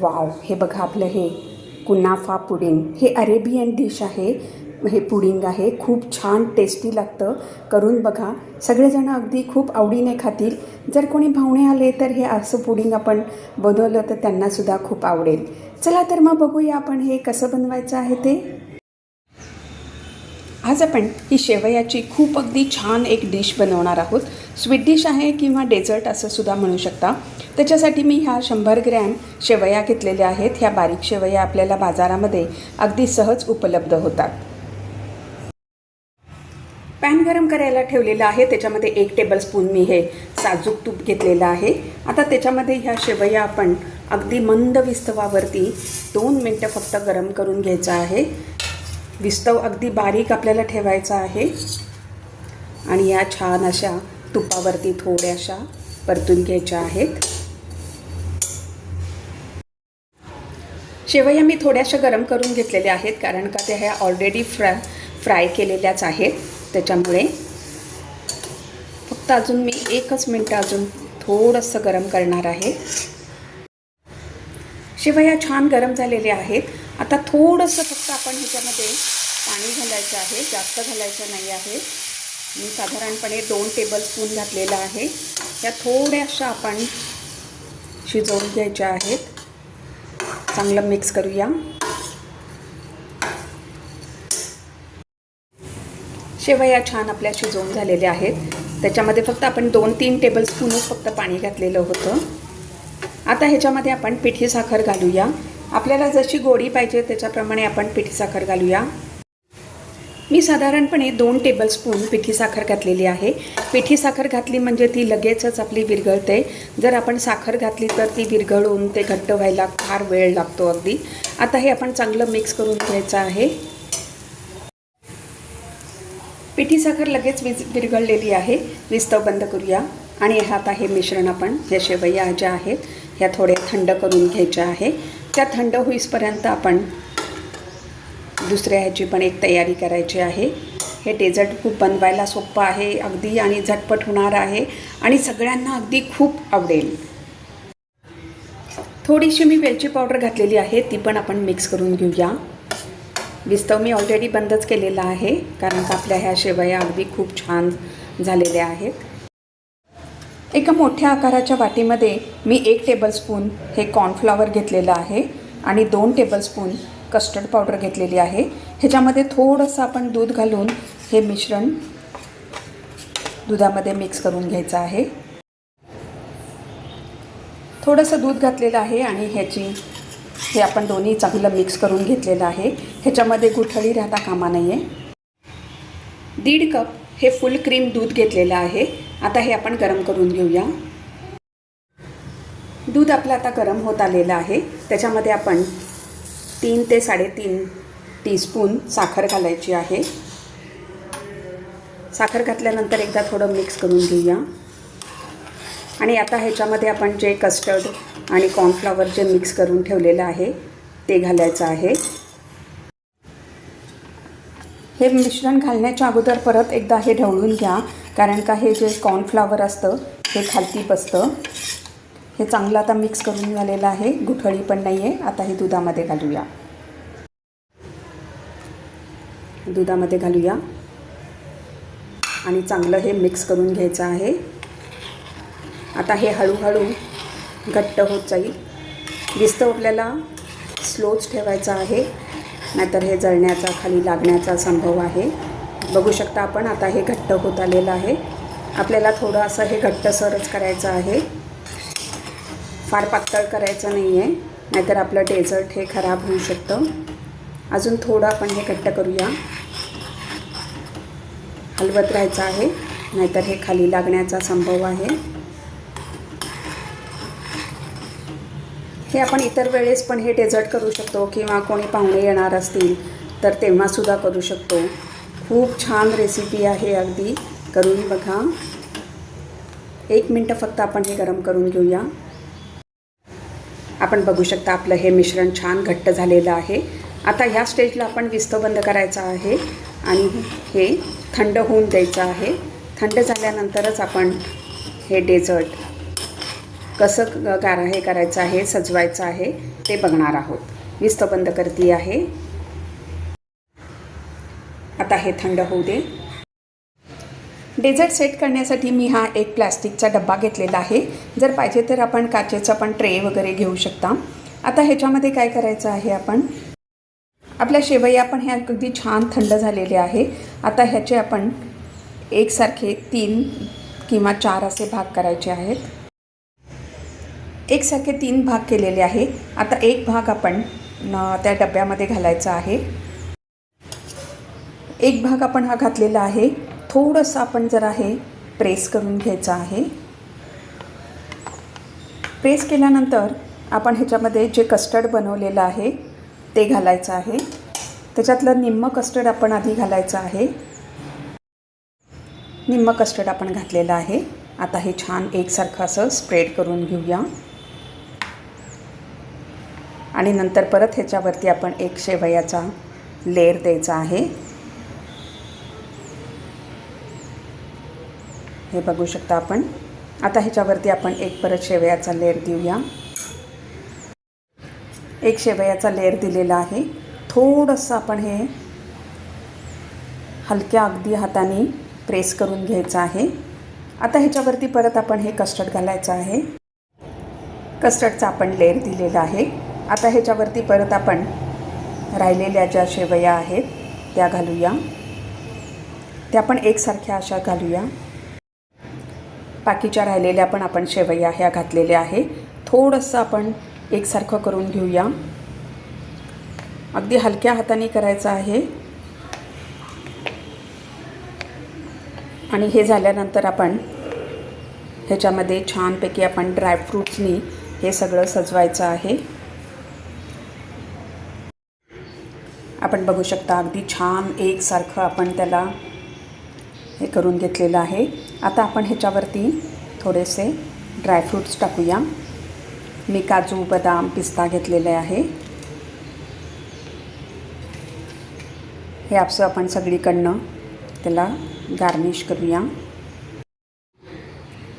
Wow हे बघा आपलं हे कुनाफा पुडिंग. हे अरेबियन डिश आहे. हे पुडिंग आहे. खूप छान टेस्टी लागतं. करून बघा. सगळेजण अगदी खूप आवडीने खातील. जर कोणी पाहुणे आले तर हे असं पुडिंग आपण बनवलं तर त्यांनासुद्धा खूप आवडेल. चला तर मग बघूया आपण हे कसं बनवायचं आहे ते. आज आपण ही शेवयाची खूप अगदी छान एक डिश बनवणार आहोत. स्वीट डिश आहे किंवा डेझर्ट असं सुद्धा म्हणू शकता. त्याच्यासाठी मी ह्या शंभर ग्रॅम शेवया घेतलेल्या आहेत. ह्या बारीक शेवया आपल्याला बाजारामध्ये अगदी सहज उपलब्ध होतात. पॅन गरम करायला ठेवलेलं आहे. त्याच्यामध्ये एक टेबलस्पून मी हे साजूक तूप घेतलेलं आहे. आता त्याच्यामध्ये ह्या शेवया आपण अगदी मंद विस्तवावरती दोन मिनटं फक्त गरम करून घ्यायचं आहे. विस्तव अगदी बारीक आपल्याला ठेवायचा आहे. आणि या छान अशा तुपावरती थोड्याशा परतून घ्यायच्या आहेत. शेवया मी थोड्याशा गरम करून घेतलेल्या आहेत कारण का त्या ह्या ऑलरेडी फ्राय फ्राय केलेल्याच आहेत. त्याच्यामुळे फक्त अजून मी एकच मिनटं अजून थोडंसं गरम करणार आहे. शेवया छान गरम झालेले आहेत. आता थोडंसं फक्त आपण ह्याच्यामध्ये पाणी घालायचं आहे जास्त घालायचं नाही आहे. मी साधारणपणे दोन टेबलस्पून घातलेलं आहे. या थोड्याशा आपण शिजवून घ्यायच्या आहेत. चांगलं मिक्स करूया. शेवया छान आपल्या शिजवून झालेल्या आहेत. त्याच्यामध्ये फक्त आपण दोन तीन टेबलस्पूनच फक्त पाणी घातलेलं होतं. आता ह्याच्यामध्ये आपण पिठी साखर घालूया. आपल्याला जशी गोडी पाहिजे त्याच्याप्रमाणे आपण पिठी साखर घालूया. मी साधारणपणे दोन टेबलस्पून पिठी साखर घातलेली आहे. पिठी साखर घातली म्हणजे ती लगेचच आपली विरघळते. जर आपण साखर घातली तर ती विरघळून ते घट्ट व्हायला फार वेळ लागतो अगदी. आता हे आपण चांगलं मिक्स करून घ्यायचं आहे. पिठी साखर लगेच विज विरघळलेली आहे. विस्तव बंद करूया. आणि आता हे मिश्रण आपण ह्या शेवया ज्या आहेत ह्या थोड्या थंड करून घ्यायच्या आहे. त्या थंड होईसपर्यंत आपण दुसऱ्या ह्याची पण एक तयारी करायची आहे. हे डेझर्ट खूप बनवायला सोपं आहे अगदी आणि झटपट होणार आहे आणि सगळ्यांना अगदी खूप आवडेल. थोडीशी मी वेलची पावडर घातलेली आहे ती पण आपण मिक्स करून घेऊया. विस्तव मी ऑलरेडी बंदच केलेला आहे कारण का आपल्या ह्या शेवया अगदी खूप छान झालेल्या आहेत. एका मोठ्या आकाराच्या वाटीमध्ये मी एक टेबलस्पून हे कॉर्नफ्लॉवर घेतलेलं आहे आणि दोन टेबलस्पून कस्टर्ड पावडर घेतलेली आहे. ह्याच्यामध्ये थोडंसं आपण दूध घालून हे मिश्रण दुधामध्ये मिक्स करून घ्यायचं आहे. थोडंसं दूध घातलेलं आहे आणि ह्याची हे आपण दोन्ही चांगलं मिक्स करून घेतलेलं आहे. ह्याच्यामध्ये गुठळी राहता कामा नाही आहे दीड कप हे फुल क्रीम दूध घेतलेलं आहे. आता हे आपण गरम करून घेऊया. दूध आपलं आता गरम होत आलेलं आहे. त्याच्यामध्ये आपण तीन ते साडेतीन टीस्पून साखर घालायची आहे. साखर घातल्यानंतर एकदा थोडं मिक्स करून घेऊया. आणि आता ह्याच्यामध्ये आपण जे कस्टर्ड आणि कॉर्नफ्लॉवर जे मिक्स करून ठेवलेलं आहे ते घालायचं आहे. हे मिश्रण घालण्याच्या अगोदर परत एकदा हे ढवळून घ्या. कारण का हे जे कॉर्नफ्लावर असतं हे खालती बसतं हे चांगलं आता मिक्स करून झालेलं आहे. गुठळी पण नाही आहे आता हे दुधामध्ये घालूया. दुधामध्ये घालूया. आणि चांगलं हे मिक्स करून घ्यायचं आहे. आता हे हळूहळू घट्ट होत जाईल. विस्तव आपल्याला स्लोच ठेवायचा आहे. नाहीतर हे जळण्याचा खाली लागण्याचा संभव आहे. बघू शकता आपण आता हे घट्ट होत आलेलं आहे. आपल्याला थोडं असं हे घट्टसरच करायचं आहे. फार पातळ करायचं नाही आहे नाहीतर आपलं डेझर्ट हे खराब होऊ शकतं. अजून थोडं आपण हे घट्ट करूया. हलवत राहायचं आहे नाहीतर हे खाली लागण्याचा संभव आहे. हे आपण इतर वेळेस पण हे डेझर्ट करू शकतो किंवा कोणी पाहुणे येणार असतील तर तेव्हासुद्धा करू शकतो. खूप छान रेसिपी आहे अगदी. करून बघा. एक मिनटं फक्त आपण हे गरम करून घेऊया. आपण बघू शकता आपलं हे मिश्रण छान घट्ट झालेलं आहे. आता ह्या स्टेजला आपण विस्तव बंद करायचा आहे आणि हे थंड होऊन द्यायचं आहे. थंड झाल्यानंतरच आपण हे डेझर्ट कसं गारा हे करायचं आहे सजवायचं आहे ते बघणार आहोत. विस्तव बंद करते आहे आता हे थंड होऊ दे. डेझर्ट सेट करण्यासाठी मी हा एक प्लॅस्टिकचा डब्बा घेतलेला आहे. जर पाहिजे तर आपण काचेचा पण ट्रे वगैरे घेऊ शकता. आता ह्याच्यामध्ये काय करायचं आहे आपण? आपल्या शेवया पण हे अगदी छान थंड झालेले आहे. आता ह्याचे आपण एकसारखे तीन किंवा चार असे भाग करायचे आहेत. एकसारखे तीन भाग केलेले आहे. आता एक भाग आपण त्या डब्यामध्ये घालायचा आहे. एक भाग आपण हा घातलेला आहे. थोडंसं आपण जरा हे प्रेस करून घ्यायचं आहे. प्रेस केल्यानंतर आपण ह्याच्यामध्ये जे कस्टर्ड बनवलेलं आहे ते घालायचं आहे. त्याच्यातलं निम्म कस्टर्ड आपण आधी घालायचं आहे. निम्म कस्टर्ड आपण घातलेलं आहे. आता हे छान एकसारखं असं स्प्रेड करून घेऊया. आणि नंतर परत ह्याच्यावरती आपण एक शेवयाचा लेअर द्यायचा आहे. हे बघू शकता आपण. आता ह्याच्यावरती आपण एक परत शेवयाचा लेअर देऊया. एक शेवयाचा लेअर दिलेला आहे. थोडंसं आपण हे हलक्या अगदी हाताने प्रेस करून घ्यायचं आहे. आता ह्याच्यावरती परत आपण हे कस्टर्ड घालायचं आहे. कस्टर्डचा आपण लेअर दिलेला आहे. आता ह्याच्यावरती परत आपण राहिलेल्या ज्या शेवया आहेत त्या घालूया. त्या पण एकसारख्या अशा घालूया. बाकीच्या राहिलेल्या पण आपण शेवया ह्या घातलेल्या आहे. थोडंसं आपण एकसारखं करून घेऊया. अगदी हलक्या हाताने करायचं आहे. आणि हे झाल्यानंतर आपण ह्याच्यामध्ये छानपैकी आपण ड्रायफ्रूट्सनी हे सगळं सजवायचं आहे. आपण बघू शकता अगदी छान एकसारखं आपण त्याला हे करून घेतलेलं आहे. आता आपण ह्याच्यावरती थोडेसे ड्रायफ्रूट्स टाकूया. मी काजू बदाम पिस्ता घेतलेले आहे. हे आपसं आपण सगळीकडनं त्याला गार्निश करूया.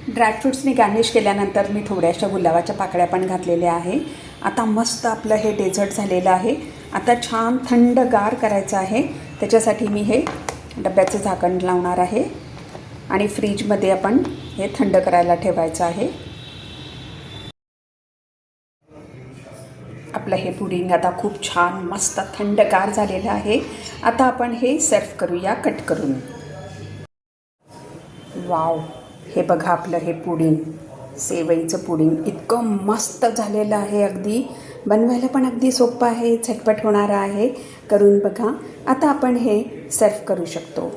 ड्रायफ्रूट्सनी गार्निश केल्यानंतर मी थोड्याशा गुलाबाच्या पाकळ्या पण घातलेल्या आहे. आता मस्त आपलं हे डेझर्ट झालेलं आहे. आता छान थंडगार करायचं आहे. त्याच्यासाठी मी हे डब्याचं झाकण लावणार आहे. आणि फ्रीजमध्ये आपण हे थंड करायला ठेवायचं आहे. आपलं हे पुडिंग आता खूप छान मस्त थंडगार झालेलं आहे. आता आपण हे सर्व करूया कट करून. वाव हे बघा आपलं हे पुडिंग. सेवईचं पुडिंग इतकं मस्त झालेलं आहे अगदी. बनवायला पण अगदी सोपं आहे झटपट होणारं आहे. करून बघा. आता आपण हे सर्व करू शकतो.